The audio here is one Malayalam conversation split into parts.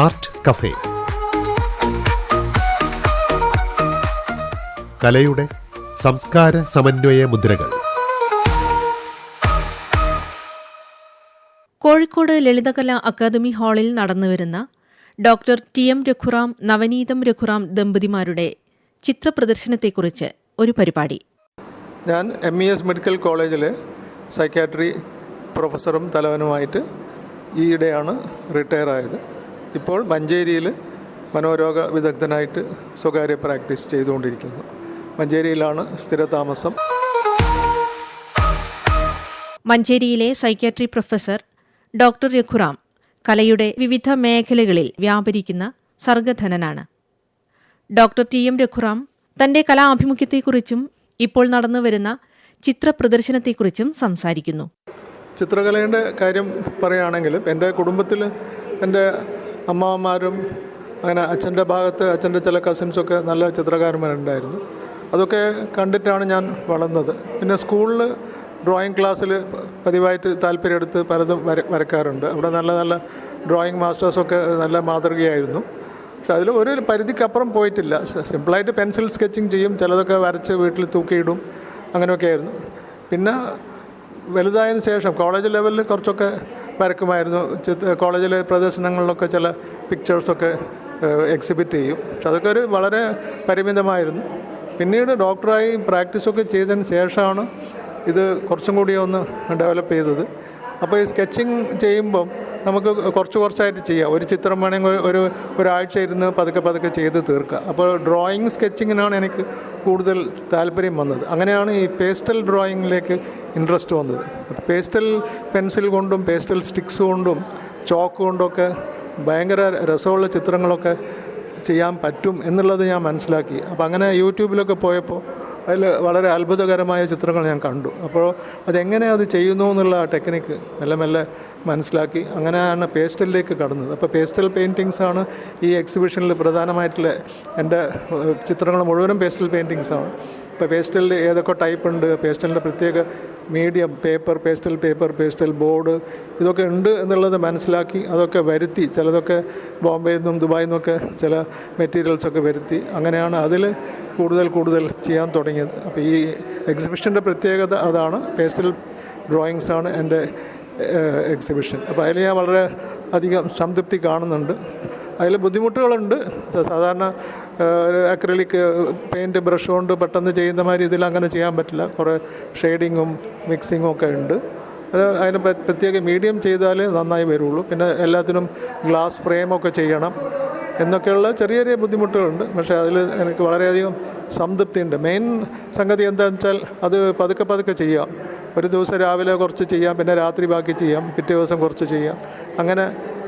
Art cafe. കലയുടെ സംസ്കാര സമന്വയ മുദ്രകൾ. കോഴിക്കോട് ലളിതകലാ അക്കാദമി ഹാളിൽ നടന്നുവരുന്ന doctor T M Raghuram Navaneetham Raghuram ദമ്പതിമാരുടെ ചിത്രപ്രദർശനത്തെക്കുറിച്ച് ഒരു പരിപാടി. ഞാൻ എം ഇ എസ് മെഡിക്കൽ കോളേജിലെ സൈക്കാട്രി പ്രൊഫസറും തലവനുമായിട്ട് ഈയിടെയാണ് റിട്ടയർ ആയത് ഇപ്പോൾ മഞ്ചേരിയിൽ മനോരോഗ വിദഗ്ധനായിട്ട് സ്വകാര്യ പ്രാക്ടീസ് ചെയ്തുകൊണ്ടിരിക്കുന്നു. മഞ്ചേരിയിലാണ് സ്ഥിരതാമസം. മഞ്ചേരിയിലെ സൈക്യാട്രി പ്രൊഫസർ ഡോക്ടർ രഘുറാം കലയുടെ വിവിധ മേഖലകളിൽ വ്യാപരിക്കുന്ന സർഗധനനാണ്. ഡോക്ടർ ടി എം രഘുറാം തന്റെ കലാഭിമുഖ്യത്തെക്കുറിച്ചും ഇപ്പോൾ നടന്നുവരുന്ന ചിത്രപ്രദർശനത്തെക്കുറിച്ചും സംസാരിക്കുന്നു. ചിത്രകലയുടെ കാര്യം പറയുകയാണെങ്കിൽ എന്റെ കുടുംബത്തിൽ എന്റെ അമ്മാവന്മാരും അങ്ങനെ അച്ഛന്റെ ഭാഗത്ത് അച്ഛന്റെ ചില കസിൻസൊക്കെ നല്ല ചിത്രകാരന്മാരുണ്ടായിരുന്നു. അതൊക്കെ കണ്ടിട്ടാണ് ഞാൻ വളർന്നത്. പിന്നെ സ്കൂളിൽ ഡ്രോയിങ് ക്ലാസ്സിൽ പതിവായിട്ട് താല്പര്യമെടുത്ത് പലതും വര വരക്കാറുണ്ട്. അവിടെ നല്ല നല്ല ഡ്രോയിങ് മാസ്റ്റേഴ്സൊക്കെ നല്ല മാതൃകയായിരുന്നു. പക്ഷെ അതിൽ ഒരു പരിധിക്കപ്പുറം പോയിട്ടില്ല. സിമ്പിളായിട്ട് പെൻസിൽ സ്കെച്ചിങ് ചെയ്യും. ചിലതൊക്കെ വരച്ച് വീട്ടിൽ തൂക്കിയിടും. അങ്ങനെയൊക്കെ ആയിരുന്നു പിന്നെ വലുതായതിനു ശേഷം കോളേജ് ലെവലിൽ കുറച്ചൊക്കെ വരക്കുമായിരുന്നു കോളേജിലെ പ്രദർശനങ്ങളിലൊക്കെ ചില പിക്ചേഴ്സൊക്കെ എക്സിബിറ്റ് ചെയ്യും. പക്ഷെ അതൊക്കെ ഒരു വളരെ പരിമിതമായിരുന്നു. പിന്നീട് ഡോക്ടറായി പ്രാക്ടീസൊക്കെ ചെയ്തതിന് ശേഷമാണ് ഇത് കുറച്ചും കൂടി ഒന്ന് ഡെവലപ്പ് ചെയ്തത്. അപ്പോൾ ഈ സ്കെച്ചിങ് ചെയ്യുമ്പം നമുക്ക് കുറച്ച് കുറച്ചായിട്ട് ചെയ്യാം. ഒരു ചിത്രം വേണമെങ്കിൽ ഒരു ഒരാഴ്ച ഇരുന്ന് പതുക്കെ പതുക്കെ ചെയ്ത് തീർക്കുക അപ്പോൾ ഡ്രോയിങ് സ്കെച്ചിങ്ങിനാണ് എനിക്ക് കൂടുതൽ താല്പര്യം വന്നത്. അങ്ങനെയാണ് ഈ പേസ്റ്റൽ ഡ്രോയിങ്ങിലേക്ക് ഇൻട്രസ്റ്റ് വന്നത്. പേസ്റ്റൽ പെൻസിൽ കൊണ്ടും പേസ്റ്റൽ സ്റ്റിക്സ് കൊണ്ടും ചോക്ക് കൊണ്ടൊക്കെ ഭയങ്കര രസമുള്ള ചിത്രങ്ങളൊക്കെ ചെയ്യാൻ പറ്റും എന്നുള്ളത് ഞാൻ മനസ്സിലാക്കി. അപ്പോൾ അങ്ങനെ യൂട്യൂബിലൊക്കെ പോയപ്പോൾ അതിൽ വളരെ അത്ഭുതകരമായ ചിത്രങ്ങൾ ഞാൻ കണ്ടു. അപ്പോൾ അതെങ്ങനെ അത് ചെയ്യുന്നു എന്നുള്ള ആ ടെക്നിക്ക് മെല്ലെ മെല്ലെ മനസ്സിലാക്കി അങ്ങനെയാണ് പേസ്റ്റലിലേക്ക് കടന്നത്. അപ്പോൾ പേസ്റ്റൽ പെയിന്റിങ്സ് ആണ് ഈ എക്സിബിഷനിൽ പ്രധാനമായിട്ടുള്ള എന്റെ ചിത്രങ്ങൾ മുഴുവനും പേസ്റ്റൽ പെയിന്റിങ്സാണ് ഇപ്പോൾ പേസ്റ്റലിൽ ഏതൊക്കെ ടൈപ്പ് ഉണ്ട്? പേസ്റ്റലിന്റെ പ്രത്യേക medium paper pastel paper pastel board ഇതൊക്കെ ഉണ്ട് എന്നുള്ളത് മനസ്സിലാക്കി അതൊക്കെ വരുത്തി. ചിലതൊക്കെ ബോംബെയിൽ നിന്നും ദുബായിൽ നിന്നൊക്കെ ചില മെറ്റീരിയൽസൊക്കെ വരുത്തി. അങ്ങനെയാണ് അതിൽ കൂടുതൽ കൂടുതൽ ചെയ്യാൻ തുടങ്ങിയത്. അപ്പോൾ ഈ എക്സിബിഷന്റെ പ്രത്യേകത അതാണ്. പേസ്റ്റൽ ഡ്രോയിങ്സ് ആണ് എന്റെ എക്സിബിഷൻ അപ്പോൾ അതിൽ ഞാൻ വളരെ അധികം സംതൃപ്തി കാണുന്നുണ്ട്. അതിൽ ബുദ്ധിമുട്ടുകളുണ്ട്. സാധാരണ ഒരു അക്രലിക് പെയിന്റ് ബ്രഷ് കൊണ്ട് പെട്ടെന്ന് ചെയ്യുന്ന മാതിരി ഇതിൽ അങ്ങനെ ചെയ്യാൻ പറ്റില്ല. കുറേ ഷെയ്ഡിങ്ങും മിക്സിങ്ങും ഒക്കെ ഉണ്ട്. അത് അതിന് പ്രത്യേക മീഡിയം ചെയ്താലേ നന്നായി വരുള്ളൂ. പിന്നെ എല്ലാത്തിനും ഗ്ലാസ് ഫ്രെയിമൊക്കെ ചെയ്യണം എന്നൊക്കെയുള്ള ചെറിയ ചെറിയ ബുദ്ധിമുട്ടുകളുണ്ട്. പക്ഷേ അതിൽ എനിക്ക് വളരെയധികം സംതൃപ്തിയുണ്ട്. മെയിൻ സംഗതി എന്താണെന്ന് വെച്ചാൽ അത് പതുക്കെ പതുക്കെ ചെയ്യാം. ഒരു ദിവസം രാവിലെ കുറച്ച് ചെയ്യാം പിന്നെ രാത്രി ബാക്കി ചെയ്യാം പിറ്റേ ദിവസം കുറച്ച് ചെയ്യാം. അങ്ങനെ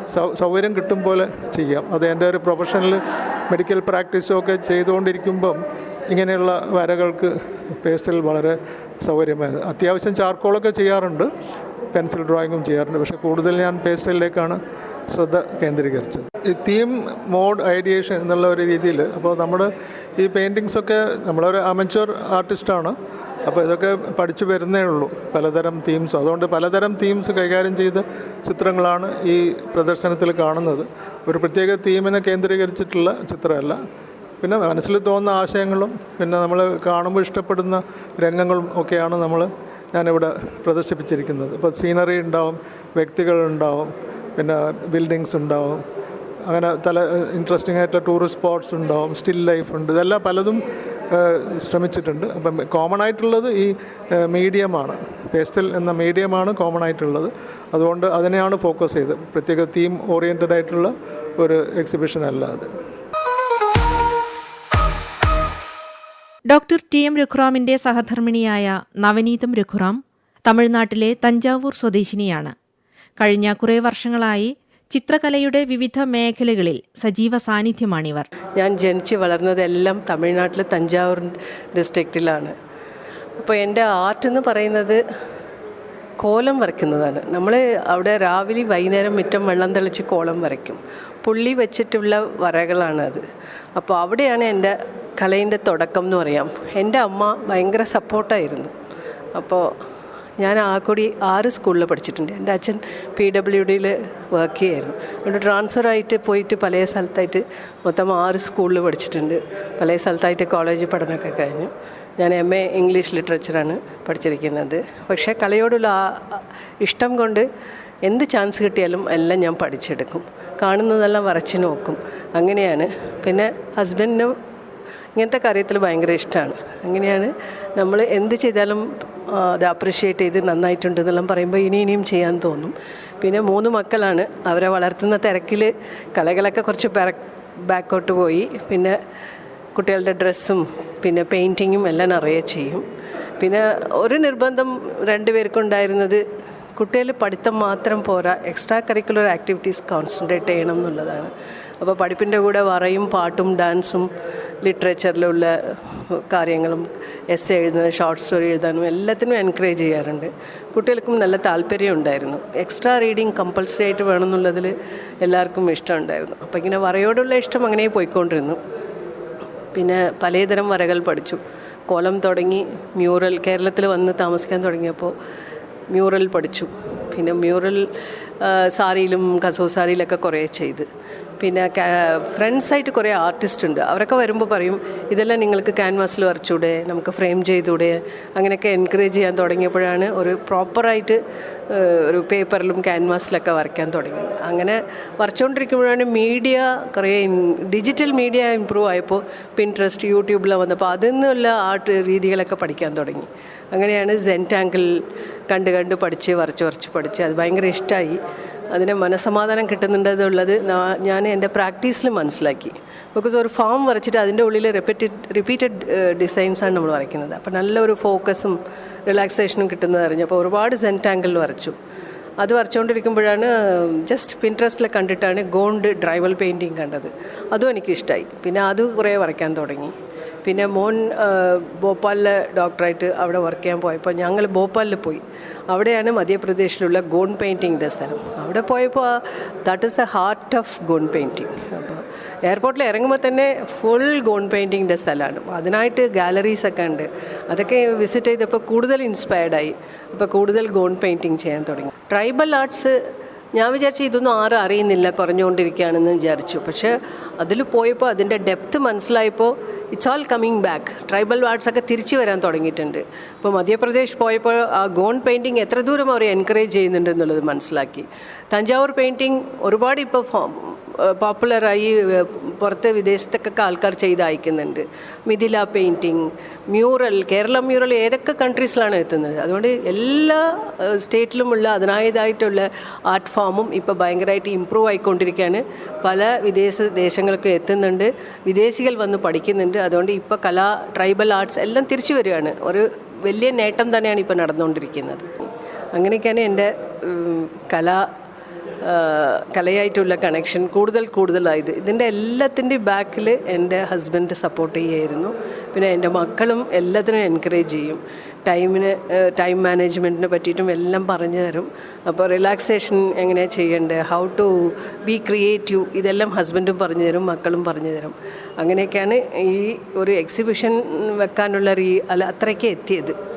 സൗകര്യം കിട്ടും പോലെ ചെയ്യാം. അത് എന്റെ ഒരു പ്രൊഫഷണൽ മെഡിക്കൽ പ്രാക്ടീസും ഒക്കെ ചെയ്തുകൊണ്ടിരിക്കുമ്പം ഇങ്ങനെയുള്ള വരകൾക്ക് പേസ്റ്റൽ വളരെ സൗകര്യമായത്. അത്യാവശ്യം ചാർക്കോളൊക്കെ ചെയ്യാറുണ്ട്. പെൻസിൽ ഡ്രോയിങ്ങും ചെയ്യാറുണ്ട്. പക്ഷേ കൂടുതൽ ഞാൻ പേസ്റ്റലിലേക്കാണ് ശ്രദ്ധ കേന്ദ്രീകരിച്ചത്. ഈ തീം മോഡ് ഐഡിയേഷൻ എന്നുള്ള ഒരു രീതിയിൽ അപ്പോൾ നമ്മൾ ഈ പെയിന്റിങ്സൊക്കെ നമ്മളൊരു അമച്വർ ആർട്ടിസ്റ്റാണ് അപ്പോൾ ഇതൊക്കെ പഠിച്ചു വരുന്നേ ഉള്ളൂ. പലതരം തീംസ് അതുകൊണ്ട് പലതരം തീംസ് കൈകാര്യം ചെയ്ത ചിത്രങ്ങളാണ് ഈ പ്രദർശനത്തിൽ കാണുന്നത്. ഒരു പ്രത്യേക തീമിനെ കേന്ദ്രീകരിച്ചിട്ടുള്ള ചിത്രമല്ല. പിന്നെ മനസ്സിൽ തോന്നുന്ന ആശയങ്ങളും പിന്നെ നമ്മൾ കാണുമ്പോൾ ഇഷ്ടപ്പെടുന്ന രംഗങ്ങളും ഒക്കെയാണ് നമ്മൾ ഞാനിവിടെ പ്രദർശിപ്പിച്ചിരിക്കുന്നത്. ഇപ്പോൾ സീനറി ഉണ്ടാവും വ്യക്തികളുണ്ടാവും പിന്നെ ബിൽഡിങ്സ് ഉണ്ടാവും. അങ്ങനെ തല ഇൻട്രസ്റ്റിംഗ് ആയിട്ടുള്ള ടൂറിസ്റ്റ് സ്പോട്ട്സ് ഉണ്ടാവും സ്റ്റിൽ ലൈഫ് ഉണ്ട്. ഇതെല്ലാം പലതും ശ്രമിച്ചിട്ടുണ്ട്. അപ്പം കോമൺ ആയിട്ടുള്ളത് ഈ മീഡിയമാണ് പേസ്റ്റൽ എന്ന മീഡിയമാണ് കോമൺ ആയിട്ടുള്ളത്. അതുകൊണ്ട് അതിനെയാണ് ഫോക്കസ് ചെയ്ത് പ്രത്യേക തീം ഓറിയന്റഡ് ആയിട്ടുള്ള ഒരു എക്സിബിഷൻ അല്ല അത്. ഡോക്ടർ ടി എം രഘുറാമിന്റെ സഹധർമ്മിണിയായ നവനീതം രഘുറാം തമിഴ്നാട്ടിലെ തഞ്ചാവൂർ സ്വദേശിനിയാണ്. കഴിഞ്ഞ കുറേ വർഷങ്ങളായി ചിത്രകലയുടെ വിവിധ മേഖലകളിൽ സജീവ സാന്നിധ്യമാണിവർ. ഞാൻ ജനിച്ച് വളർന്നതെല്ലാം തമിഴ്നാട്ടിലെ തഞ്ചാവൂർ ഡിസ്ട്രിക്റ്റിലാണ് അപ്പോൾ എന്റെ ആർട്ട് എന്ന് പറയുന്നത് കോലം വരയ്ക്കുന്നതാണ്. നമ്മൾ അവിടെ രാവിലെ വൈകുന്നേരം മുറ്റം വെള്ളം തെളിച്ച് കോലം വരയ്ക്കും. പുള്ളി വെച്ചിട്ടുള്ള വരകളാണ് അത് അപ്പോൾ അവിടെയാണ് എന്റെ കലയിന്റെ തുടക്കം എന്ന് പറയാം. എന്റെ അമ്മ ഭയങ്കര സപ്പോർട്ടായിരുന്നു അപ്പോൾ ഞാൻ ആക്കൂടി ആറ് സ്കൂളിൽ പഠിച്ചിട്ടുണ്ട്. എന്റെ അച്ഛൻ പി ഡബ്ല്യു ഡിയിൽ വർക്ക് ചെയ്യായിരുന്നു അതുകൊണ്ട് ട്രാൻസ്ഫർ ആയിട്ട് പോയിട്ട് പല സ്ഥലത്തായിട്ട് മൊത്തം ആറ് സ്കൂളിൽ പഠിച്ചിട്ടുണ്ട്. പല സ്ഥലത്തായിട്ട് കോളേജ് പഠനമൊക്കെ കഴിഞ്ഞു. ഞാൻ എം എ ഇംഗ്ലീഷ് ലിറ്ററേച്ചറാണ് പഠിച്ചിരിക്കുന്നത്. പക്ഷേ കലയോടുള്ള ഇഷ്ടം കൊണ്ട് എന്ത് ചാൻസ് കിട്ടിയാലും എല്ലാം ഞാൻ പഠിച്ചെടുക്കും. കാണുന്നതെല്ലാം വരച്ച് നോക്കും. അങ്ങനെയാണ്. പിന്നെ ഹസ്ബൻഡിനും ഇങ്ങനത്തെ കാര്യത്തിൽ ഭയങ്കര ഇഷ്ടമാണ് അങ്ങനെയാണ് നമ്മൾ എന്ത് ചെയ്താലും അത് അപ്രിഷ്യേറ്റ് ചെയ്ത് നന്നായിട്ടുണ്ട് എന്നെല്ലാം പറയുമ്പോൾ ഇനി ഇനിയും ചെയ്യാൻ തോന്നും. പിന്നെ മൂന്ന് മക്കളാണ്. അവരെ വളർത്തുന്ന തിരക്കിൽ കലകളൊക്കെ കുറച്ച് ബാക്കോട്ട് പോയി. പിന്നെ കുട്ടികളുടെ ഡ്രസ്സും പിന്നെ പെയിന്റിങ്ങും എല്ലാം നിറയെ ചെയ്യും. പിന്നെ ഒരു നിർബന്ധം രണ്ട് രണ്ടുപേർക്കുണ്ടായിരുന്നത് കുട്ടികൾ പഠിത്തം മാത്രം പോരാ എക്സ്ട്രാ കരിക്കുലർ ആക്ടിവിറ്റീസ് കോൺസെൻട്രേറ്റ് ചെയ്യണം എന്നുള്ളതാണ്. അപ്പോൾ പഠിപ്പിന്റെ കൂടെ വറയും പാട്ടും ഡാൻസും ലിറ്ററേച്ചറിലുള്ള കാര്യങ്ങളും എസ് എഴുതുന്നത് ഷോർട്ട് സ്റ്റോറി എഴുതാനും എല്ലാത്തിനും എൻകറേജ് ചെയ്യാറുണ്ട്. കുട്ടികൾക്കും നല്ല താല്പര്യം ഉണ്ടായിരുന്നു. എക്സ്ട്രാ റീഡിങ് കമ്പൾസറി ആയിട്ട് വേണമെന്നുള്ളതിൽ എല്ലാവർക്കും ഇഷ്ടമുണ്ടായിരുന്നു. അപ്പോൾ ഇങ്ങനെ വറയോടുള്ള ഇഷ്ടം അങ്ങനെ പോയിക്കൊണ്ടിരുന്നു. പിന്നെ പലതരം വരകൾ പഠിച്ചു. കോലം തുടങ്ങി മ്യൂറൽ കേരളത്തിൽ വന്ന് താമസിക്കാൻ തുടങ്ങിയപ്പോൾ മ്യൂറൽ പഠിച്ചു. പിന്നെ മ്യൂറൽ സാരിയിലും കസോ സാരിയിലൊക്കെ കുറേ ചെയ്ത്. പിന്നെ ഫ്രണ്ട്സായിട്ട് കുറേ ആർട്ടിസ്റ്റ് ഉണ്ട്. അവരൊക്കെ വരുമ്പോൾ പറയും ഇതെല്ലാം നിങ്ങൾക്ക് ക്യാൻവാസിൽ വരച്ചൂടെ? നമുക്ക് ഫ്രെയിം ചെയ്തൂടെ? അങ്ങനെയൊക്കെ എൻകറേജ് ചെയ്യാൻ തുടങ്ങിയപ്പോഴാണ് ഒരു പ്രോപ്പറായിട്ട് ഒരു പേപ്പറിലും ക്യാൻവാസിലൊക്കെ വരയ്ക്കാൻ തുടങ്ങിയത്. അങ്ങനെ വരച്ചുകൊണ്ടിരിക്കുമ്പോഴാണ് മീഡിയ കുറേ ഡിജിറ്റൽ മീഡിയ ഇമ്പ്രൂവ് ആയപ്പോൾ പിൻട്രസ്റ്റ് യൂട്യൂബിൽ വന്നപ്പോൾ അതിൽ നിന്നുള്ള ആർട്ട് രീതികളൊക്കെ പഠിക്കാൻ തുടങ്ങി. അങ്ങനെയാണ് സെന്റാങ്കിൾ കണ്ട് കണ്ട് പഠിച്ച് വരച്ച് വരച്ച് പഠിച്ച് അത് ഭയങ്കര ഇഷ്ടമായി അതിന് മനസ്സമാധാനം കിട്ടുന്നുണ്ടെന്നുള്ളത് ഞാൻ എന്റെ പ്രാക്ടീസിൽ മനസ്സിലാക്കി. ബിക്കോസ് ഒരു ഫോം വരച്ചിട്ട് അതിന്റെ ഉള്ളിൽ റിപ്പീറ്റഡ് റിപ്പീറ്റഡ് ഡിസൈൻസാണ് നമ്മൾ വരയ്ക്കുന്നത്. അപ്പോൾ നല്ലൊരു ഫോക്കസും റിലാക്സേഷനും കിട്ടുന്നത് അറിഞ്ഞു. അപ്പോൾ ഒരുപാട് സെന്റാങ്കിൾ വരച്ചു. അത് വരച്ചുകൊണ്ടിരിക്കുമ്പോഴാണ് ജസ്റ്റ് പിൻട്രസ്റ്റിൽ കണ്ടിട്ടാണ് ഗോണ്ട് ഡ്രൈവൽ പെയിന്റിങ് കണ്ടത്. അതും എനിക്കിഷ്ടമായി പിന്നെ അത് കുറേ വരയ്ക്കാൻ തുടങ്ങി. പിന്നെ മോൻ ഭോപ്പാലിലെ ഡോക്ടറായിട്ട് അവിടെ വർക്ക് ചെയ്യാൻ പോയപ്പോൾ ഞങ്ങൾ ഭോപ്പാലിൽ പോയി. അവിടെയാണ് മധ്യപ്രദേശിലുള്ള ഗോൺ പെയിന്റിങ്ങിന്റെ സ്ഥലം. അവിടെ പോയപ്പോൾ that is the heart of Gond painting അപ്പോൾ എയർപോർട്ടിൽ ഇറങ്ങുമ്പോൾ തന്നെ ഫുൾ ഗോൺ പെയിന്റിങ്ങിന്റെ സ്ഥലമാണ് അതിനായിട്ട് ഗാലറീസൊക്കെ ഉണ്ട്. അതൊക്കെ വിസിറ്റ് ചെയ്തപ്പോൾ കൂടുതൽ ഇൻസ്പയർഡായി അപ്പോൾ കൂടുതൽ ഗോൺ പെയിന്റിങ് ചെയ്യാൻ തുടങ്ങി. ട്രൈബൽ ആർട്സ് ഞാൻ വിചാരിച്ചു ഇതൊന്നും ആരും അറിയുന്നില്ല കുറഞ്ഞുകൊണ്ടിരിക്കുകയാണെന്ന് വിചാരിച്ചു. പക്ഷേ അതിൽ പോയപ്പോൾ അതിന്റെ ഡെപ്ത് മനസ്സിലായപ്പോൾ it's all coming back tribal arts ഒക്കെ തിരിച്ചു വരാൻ തുടങ്ങിയിട്ടുണ്ട്. ഇപ്പോൾ മധ്യപ്രദേശ് പോയപ്പോൾ ആ ഗോൺ പെയിന്റിങ് എത്ര ദൂരം അവർ എൻകറേജ് ചെയ്യുന്നുണ്ട് എന്നുള്ളത് മനസ്സിലാക്കി. തഞ്ചാവൂർ പെയിന്റിങ് ഒരുപാട് ഇപ്പോൾ പോപ്പുലറായി പുറത്ത് വിദേശത്തൊക്കെ ആൾക്കാർ ചെയ്ത് അയക്കുന്നുണ്ട്. Mithila painting mural Kerala mural ഏതൊക്കെ കൺട്രീസിലാണ് എത്തുന്നത്? അതുകൊണ്ട് എല്ലാ സ്റ്റേറ്റിലുമുള്ള അതിനായതായിട്ടുള്ള ആർട്ട് ഫോമും ഇപ്പോൾ ഭയങ്കരമായിട്ട് ഇമ്പ്രൂവ് ആയിക്കൊണ്ടിരിക്കുകയാണ്. പല വിദേശ ദേശങ്ങൾക്ക് എത്തുന്നുണ്ട്. വിദേശികൾ വന്ന് പഠിക്കുന്നുണ്ട്. അതുകൊണ്ട് ഇപ്പോൾ കലാ ട്രൈബൽ ആർട്സ് എല്ലാം തിരിച്ചു വരികയാണ്. ഒരു വലിയ നേട്ടം തന്നെയാണ് ഇപ്പോൾ നടന്നുകൊണ്ടിരിക്കുന്നത്. അങ്ങനെയൊക്കെയാണ് എന്റെ കലാ കലയായിട്ടുള്ള കണക്ഷൻ കൂടുതൽ കൂടുതലായത്. ഇതിന്റെ എല്ലാത്തിന്റെ ബാക്കിൽ എന്റെ ഹസ്ബൻഡ് സപ്പോർട്ട് ചെയ്യായിരുന്നു. പിന്നെ എന്റെ മക്കളും എല്ലാത്തിനും എൻകറേജ് ചെയ്യും. ടൈമിന് ടൈം മാനേജ്മെന്റിനെ പറ്റിയിട്ടും എല്ലാം പറഞ്ഞു തരും. അപ്പോൾ റിലാക്സേഷൻ എങ്ങനെയാണ് ചെയ്യേണ്ടത്? ഹൗ ടു ബി ക്രിയേറ്റീവ് ഇതെല്ലാം ഹസ്ബൻഡും പറഞ്ഞു തരും മക്കളും പറഞ്ഞു തരും. അങ്ങനെയൊക്കെയാണ് ഈ ഒരു എക്സിബിഷൻ വെക്കാനുള്ള റീ അല്ല അത്രയ്ക്ക് എത്തിയത്.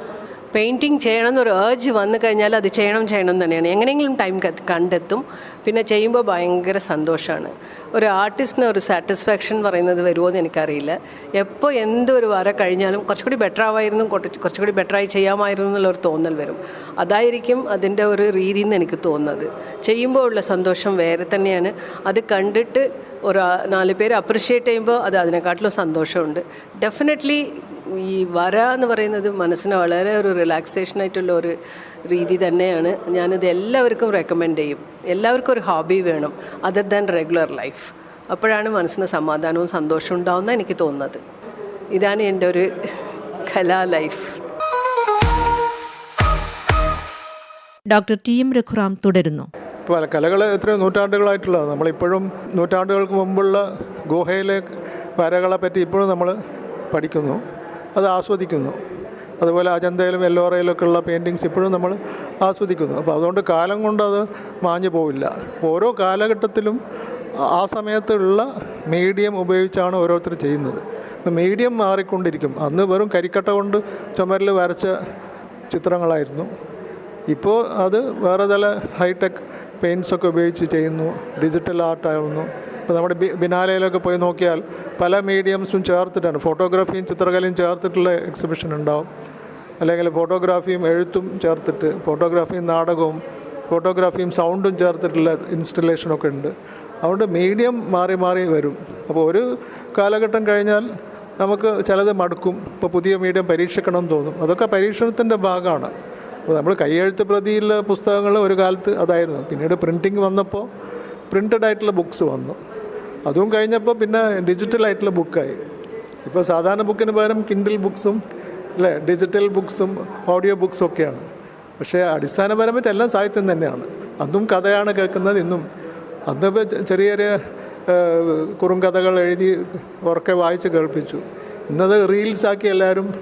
പെയിന്റിങ് ചെയ്യണം എന്നൊരു ഏർജ് വന്നു കഴിഞ്ഞാൽ അത് ചെയ്യണം ചെയ്യണം തന്നെയാണ്. എങ്ങനെയെങ്കിലും ടൈം കണ്ടെത്തും. പിന്നെ ചെയ്യുമ്പോൾ ഭയങ്കര സന്തോഷമാണ്. ഒരു ആർട്ടിസ്റ്റിന് ഒരു സാറ്റിസ്ഫാക്ഷൻ പറയുന്നത് വരുമോ എന്ന് എനിക്കറിയില്ല. എപ്പോൾ എന്തൊരു വര കഴിഞ്ഞാലും കുറച്ചുകൂടി ബെറ്റർ ആവായിരുന്നു കുറച്ചുകൂടി ബെറ്ററായി ചെയ്യാമായിരുന്നു എന്നുള്ളൊരു തോന്നൽ വരും. അതായിരിക്കും അതിന്റെ ഒരു രീതി എന്ന് എനിക്ക് തോന്നുന്നത്. ചെയ്യുമ്പോൾ ഉള്ള സന്തോഷം വേറെ തന്നെയാണ്. അത് കണ്ടിട്ട് ഒരു നാല് പേര് അപ്രിഷ്യേറ്റ് ചെയ്യുമ്പോൾ അത് അതിനെക്കാട്ടിലും സന്തോഷമുണ്ട്. ഡെഫിനറ്റ്ലി ഈ വര എന്ന് പറയുന്നത് മനസ്സിന് വളരെ ഒരു റിലാക്സേഷൻ ആയിട്ടുള്ള ഒരു രീതി തന്നെയാണ്. ഞാനിത് എല്ലാവർക്കും റെക്കമെൻഡ് ചെയ്യും. എല്ലാവർക്കും ഒരു ഹോബി വേണം. അതർ ദാൻ റെഗുലർ ലൈഫ് അപ്പോഴാണ് മനസ്സിന് സമാധാനവും സന്തോഷവും ഉണ്ടാവുന്ന എനിക്ക് തോന്നുന്നത്. ഇതാണ് എന്റെ ഒരു കലാ life doctor T M Raghuram തുടരുന്നു. പല കലകൾ എത്രയോ നൂറ്റാണ്ടുകളായിട്ടുള്ളതാണ്. നമ്മളിപ്പോഴും നൂറ്റാണ്ടുകൾക്ക് മുമ്പുള്ള ഗുഹയിലെ വരകളെ പറ്റി ഇപ്പോഴും നമ്മൾ പഠിക്കുന്നു. അത് ആസ്വദിക്കുന്നു. അതുപോലെ അജന്തയിലും എല്ലോറയിലൊക്കെ ഉള്ള പെയിന്റിങ്സ് ഇപ്പോഴും നമ്മൾ ആസ്വദിക്കുന്നു. അപ്പോൾ അതുകൊണ്ട് കാലം കൊണ്ട് അത് മാഞ്ഞു പോവില്ല. ഓരോ കാലഘട്ടത്തിലും ആ സമയത്തുള്ള മീഡിയം ഉപയോഗിച്ചാണ് ഓരോരുത്തർ ചെയ്യുന്നത്. മീഡിയം മാറിക്കൊണ്ടിരിക്കും. അന്ന് വെറും കരിക്കട്ട കൊണ്ട് ചുമരിൽ വരച്ച ചിത്രങ്ങളായിരുന്നു. ഇപ്പോൾ അത് വേറെ തല ഹൈടെക് പെയിന്റ്സ് ഒക്കെ ഉപയോഗിച്ച് ചെയ്യുന്നു. ഡിജിറ്റൽ ആർട്ടായിരുന്നു ഇപ്പോൾ നമ്മുടെ ബിനാലയിലൊക്കെ പോയി നോക്കിയാൽ പല മീഡിയംസും ചേർത്തിട്ടാണ്. ഫോട്ടോഗ്രാഫിയും ചിത്രകലയും ചേർത്തിട്ടുള്ള എക്സിബിഷൻ ഉണ്ടാവും. അല്ലെങ്കിൽ ഫോട്ടോഗ്രാഫിയും എഴുത്തും ചേർത്തിട്ട് ഫോട്ടോഗ്രാഫിയും നാടകവും ഫോട്ടോഗ്രാഫിയും സൗണ്ടും ചേർത്തിട്ടുള്ള ഇൻസ്റ്റലേഷനൊക്കെ ഉണ്ട്. അതുകൊണ്ട് മീഡിയം മാറി മാറി വരും. അപ്പോൾ ഒരു കാലഘട്ടം കഴിഞ്ഞാൽ നമുക്ക് ചിലത് മടുക്കും. ഇപ്പോൾ പുതിയ മീഡിയം പരീക്ഷിക്കണം എന്ന് തോന്നും. അതൊക്കെ പരീക്ഷണത്തിന്റെ ഭാഗമാണ്. അപ്പോൾ നമ്മൾ കൈയെഴുത്ത് പ്രതിയിലുള്ള പുസ്തകങ്ങൾ ഒരു കാലത്ത് അതായിരുന്നു. പിന്നീട് പ്രിന്റിങ് വന്നപ്പോൾ പ്രിന്റഡ് ആയിട്ടുള്ള ബുക്ക്സ് വന്നു. അതും കഴിഞ്ഞപ്പോൾ പിന്നെ ഡിജിറ്റൽ ആയിട്ടുള്ള ബുക്കായി ഇപ്പോൾ സാധാരണ ബുക്കിന് പകരം കിൻഡിൽ ബുക്സും അല്ലേ ഡിജിറ്റൽ ബുക്സും ഓഡിയോ ബുക്സും ഒക്കെയാണ്. പക്ഷേ അടിസ്ഥാനപരമായിട്ട് എല്ലാം സാഹിത്യം തന്നെയാണ്. അന്നും കഥയാണ് കേൾക്കുന്നത് ഇന്നും. ചെ- ചെറിയ ചെറിയ കുറുങ്കഥകൾ എഴുതി ഉറക്കെ വായിച്ച് കേൾപ്പിച്ചു. ഇന്നത് റീൽസാക്കി എല്ലാവരും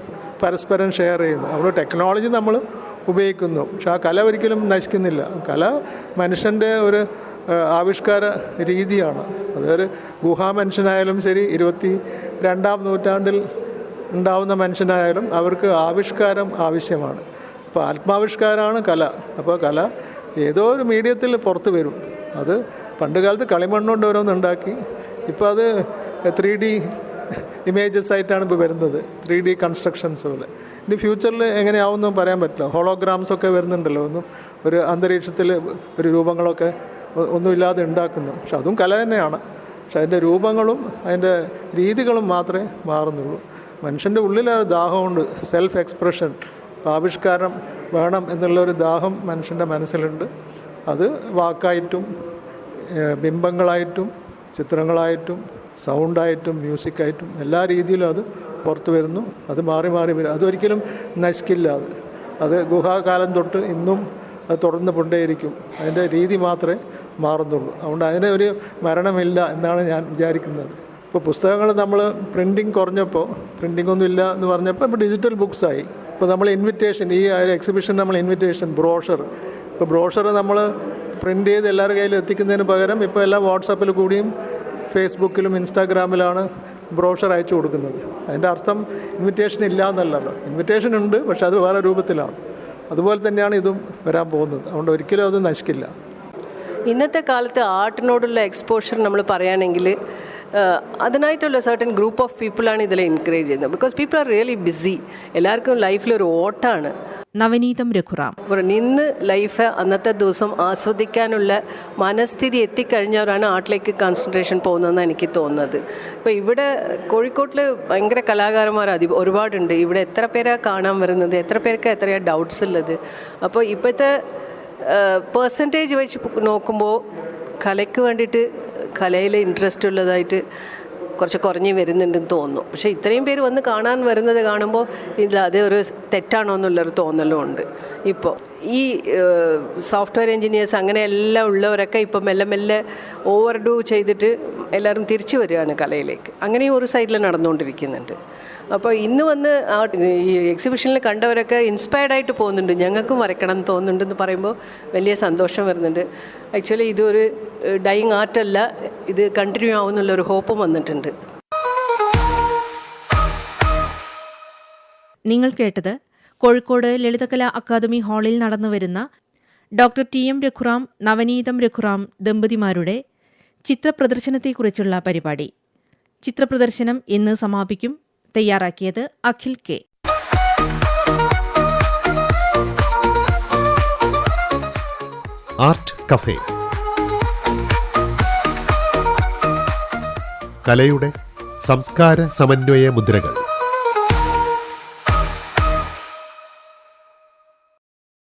പരസ്പരം ഷെയർ ചെയ്യുന്നു. അവിടെ ടെക്നോളജി നമ്മൾ ഉപയോഗിക്കുന്നു. പക്ഷെ ആ കല ഒരിക്കലും നശിക്കുന്നില്ല. കല മനുഷ്യന്റെ ഒരു ആവിഷ്കാര രീതിയാണ്. അതൊരു ഗുഹാ മനുഷ്യനായാലും ശരി ഇരുപത്തി രണ്ടാം നൂറ്റാണ്ടിൽ ഉണ്ടാവുന്ന മനുഷ്യനായാലും അവർക്ക് ആവിഷ്കാരം ആവശ്യമാണ്. അപ്പോൾ ആത്മാവിഷ്കാരമാണ് കല. അപ്പോൾ കല ഏതോ ഒരു മീഡിയത്തിൽ പുറത്തു വരും. അത് പണ്ട് കാലത്ത് കളിമണ്ണുകൊണ്ട് ഓരോന്നുണ്ടാക്കി ഇപ്പോൾ അത് ത്രീ ഡി ഇമേജസ് ആയിട്ടാണ് ഇപ്പോൾ വരുന്നത്. ത്രീ ഡി കൺസ്ട്രക്ഷൻസ് പോലെ. ഇനി ഫ്യൂച്ചറിൽ എങ്ങനെയാവുമെന്നും പറയാൻ പറ്റില്ല. ഹോളോഗ്രാംസ് ഒക്കെ വരുന്നുണ്ടല്ലോ. ഒന്നും ഒരു അന്തരീക്ഷത്തിൽ ഒരു രൂപങ്ങളൊക്കെ ഒന്നുമില്ലാതെ ഉണ്ടാക്കുന്നു. പക്ഷെ അതും കല തന്നെയാണ്. പക്ഷെ അതിന്റെ രൂപങ്ങളും അതിന്റെ രീതികളും മാത്രമേ മാറുന്നുള്ളൂ. മനുഷ്യന്റെ ഉള്ളിലൊരു ദാഹമുണ്ട്. സെൽഫ് എക്സ്പ്രഷൻ ആവിഷ്കാരം വേണം എന്നുള്ളൊരു ദാഹം മനുഷ്യന്റെ മനസ്സിലുണ്ട്. അത് വാക്കായിട്ടും ബിംബങ്ങളായിട്ടും ചിത്രങ്ങളായിട്ടും സൗണ്ടായിട്ടും മ്യൂസിക്കായിട്ടും എല്ലാ രീതിയിലും അത് പുറത്തു വരുന്നു. അത് മാറി മാറി വരും. അതൊരിക്കലും നശിക്കില്ല. അത് അത് ഗുഹാകാലം തൊട്ട് ഇന്നും അത് തുടർന്ന് കൊണ്ടേയിരിക്കും. അതിന്റെ രീതി മാത്രമേ മാറുന്നുള്ളൂ. അതുകൊണ്ട് അതിന് ഒരു മരണമില്ല എന്നാണ് ഞാൻ വിചാരിക്കുന്നത്. ഇപ്പോൾ പുസ്തകങ്ങൾ നമ്മൾ പ്രിന്റിങ് കുറഞ്ഞപ്പോൾ പ്രിന്റിംഗ് ഒന്നും ഇല്ല എന്ന് പറഞ്ഞപ്പോൾ ഇപ്പോൾ ഡിജിറ്റൽ ബുക്സായി ഇപ്പോൾ നമ്മൾ ഇൻവിറ്റേഷൻ ഈ ഒരു എക്സിബിഷൻ നമ്മൾ ഇൻവിറ്റേഷൻ ബ്രോഷർ ഇപ്പോൾ ബ്രോഷർ നമ്മൾ പ്രിന്റ് ചെയ്ത് എല്ലാവരുടെ കയ്യിലും എത്തിക്കുന്നതിന് പകരം ഇപ്പോൾ എല്ലാം വാട്സാപ്പിൽ കൂടിയും ഫേസ്ബുക്കിലും ഇൻസ്റ്റാഗ്രാമിലാണ് ബ്രോഷർ അയച്ചു കൊടുക്കുന്നത്. അതിന്റെ അർത്ഥം ഇൻവിറ്റേഷൻ ഇല്ല എന്നല്ലല്ലോ ഇൻവിറ്റേഷൻ ഉണ്ട് പക്ഷെ അത് വേറെ രൂപത്തിലാണ്. അതുപോലെ തന്നെയാണ് ഇതും വരാൻ പോകുന്നത്. അതുകൊണ്ട് ഒരിക്കലും അത് നശിക്കില്ല. ഇന്നത്തെ കാലത്ത് ആർട്ടിനോടുള്ള എക്സ്പോഷർ നമ്മൾ പറയുകയാണെങ്കിൽ അതിനായിട്ടുള്ള സർട്ടൻ ഗ്രൂപ്പ് ഓഫ് പീപ്പിളാണ് ഇതിൽ എൻകറേജ് ചെയ്യുന്നത്. Because people are really busy എല്ലാവർക്കും ലൈഫിൽ ഒരു ഓട്ടാണ്. നവനീതം രഘുറാം. ഇന്ന് നിന്ന് ലൈഫ് അന്നത്തെ ദിവസം ആസ്വദിക്കാനുള്ള മനസ്ഥിതി എത്തിക്കഴിഞ്ഞവരാണ് ആർട്ടിലേക്ക് കോൺസെൻട്രേഷൻ പോകുന്നതെന്ന് എനിക്ക് തോന്നുന്നത്. ഇപ്പോൾ ഇവിടെ കോഴിക്കോട്ടിൽ ഭയങ്കര കലാകാരന്മാർ അതി ഒരുപാടുണ്ട്. ഇവിടെ എത്ര പേരാണ് കാണാൻ വരുന്നത്? എത്ര പേർക്ക് എത്രയാ ഡൗട്ട്സ് ഉള്ളത്? അപ്പോൾ ഇപ്പോഴത്തെ പേഴ്സന്റേജ് വെച്ച് നോക്കുമ്പോൾ കലയ്ക്ക് വേണ്ടിയിട്ട് കലയിൽ ഇൻട്രസ്റ്റ് ഉള്ളതായിട്ട് കുറച്ച് കുറഞ്ഞ് വരുന്നുണ്ടെന്ന് തോന്നുന്നു. പക്ഷേ ഇത്രയും പേര് വന്ന് കാണാൻ വരുന്നത് കാണുമ്പോൾ ഇല്ല അതേ ഒരു തെറ്റാണോ എന്നുള്ളൊരു തോന്നലും ഉണ്ട്. ഇപ്പോൾ ഈ സോഫ്റ്റ്വെയർ എൻജിനീയേഴ്സ് അങ്ങനെ എല്ലാം ഉള്ളവരൊക്കെ ഇപ്പം മെല്ലെ മെല്ലെ ഓവർ ഡൂ ചെയ്തിട്ട് എല്ലാവരും തിരിച്ചു വരികയാണ് കലയിലേക്ക്. അങ്ങനെയും ഒരു സൈഡിൽ നടന്നുകൊണ്ടിരിക്കുന്നുണ്ട്. അപ്പോൾ ഇന്ന് വന്ന് ആ ഈ എക്സിബിഷനിൽ കണ്ടവരൊക്കെ ഇൻസ്പയർഡ് ആയിട്ട് പോകുന്നുണ്ട്. ഞങ്ങൾക്കും വരയ്ക്കണം എന്ന് തോന്നുന്നുണ്ടെന്ന് പറയുമ്പോൾ വലിയ സന്തോഷം വരുന്നുണ്ട്. ആക്ച്വലി ഇതൊരു ഡൈയിങ് ആർട്ടല്ല ഇത് കണ്ടിന്യൂ ആവുന്നുള്ളൊരു ഹോപ്പും വന്നിട്ടുണ്ട്. നിങ്ങൾ കേട്ടത് കോഴിക്കോട് ലളിതകലാ അക്കാദമി ഹാളിൽ നടന്നുവരുന്ന doctor T M Raghuram Navaneetham Raghuram ദമ്പതിമാരുടെ ചിത്രപ്രദർശനത്തെക്കുറിച്ചുള്ള പരിപാടി. ചിത്രപ്രദർശനം ഇന്ന് സമാപിക്കും. തയ്യാറാക്കിയത് അഖിൽ കെ. Art cafe. കലയുടെ സംസ്കാര സമന്വയ മുദ്രകൾ.